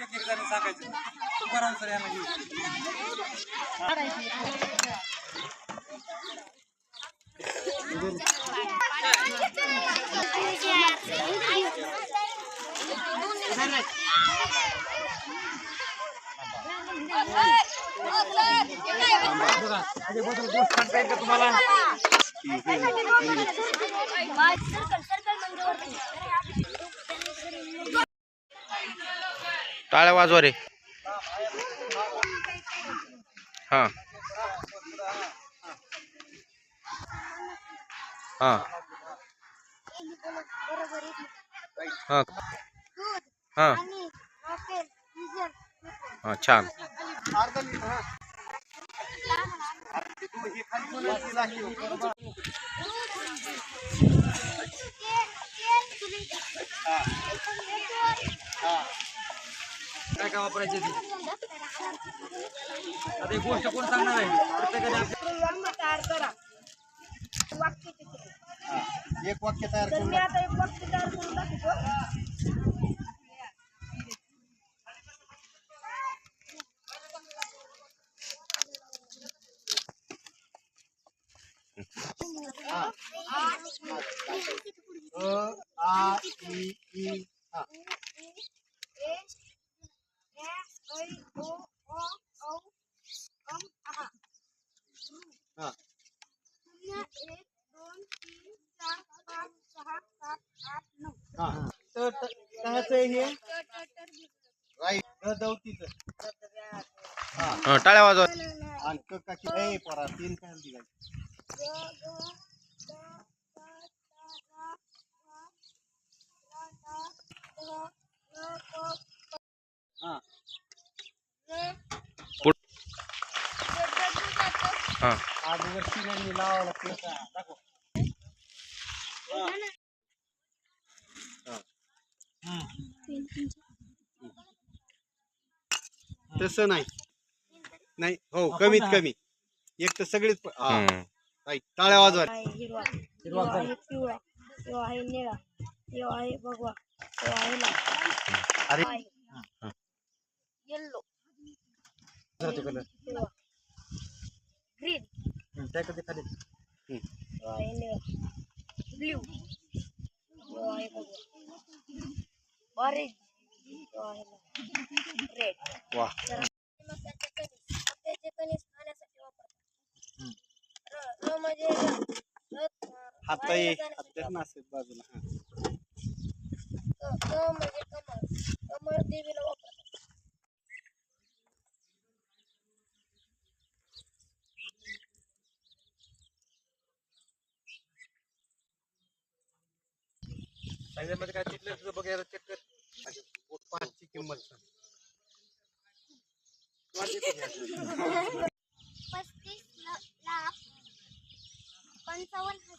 एक एक जण सांगायचं. तुकाराम सर यांना घेऊ तुम्हाला. टाळ्या वाजवा रे. हा. हा. हां. हा. हा छान अर्धा लिटर हा ते तू हे खाली कोणाला दिला की हो, बरोबर. हा. हा. काय काय वापरायचे ते? आता एक गोष्ट कोण सांगणार आहे? प्रत्येकाने. एक वाक्य तयार करून मी आता एक वाक्य तयार करून दाखवतो अ आ इ ई हा ए ए ऐ ओ ओ औ अम आहा हा शून्य एक दोन तीन चार पाच सहा सात आठ नऊ हा तर आहे ट ट हा टाळ्या वाजवा. आणि क ए परा तीन काय दिला ग ग द द रा रा रा रा ध न प हा रे पुढ- ट ट ट ट हा हा. हा. तसं नाही. नाही हो कमीत कमी. एक तर सगळीच टाळ्या वाजवा. आहे हिरवा तो आहे पिवळा आहे. निळा. आहे भगवा. तो आहे अरे आहे येल्लो जातो कलर ग्रीन त्या कधी खाली? ब्ल्यू ऑरेंज रेड वा. मक्याचे कणीस खाण्यासाठी वापरतात. र म्हणजे हात हात नसेल बाजूला हा. म्हणजे कमळ. सांगितल्यामध्ये काय चुकलं तुझं बघायला पाचची किंमत सांग. पस्तीस लाख पंचावन्न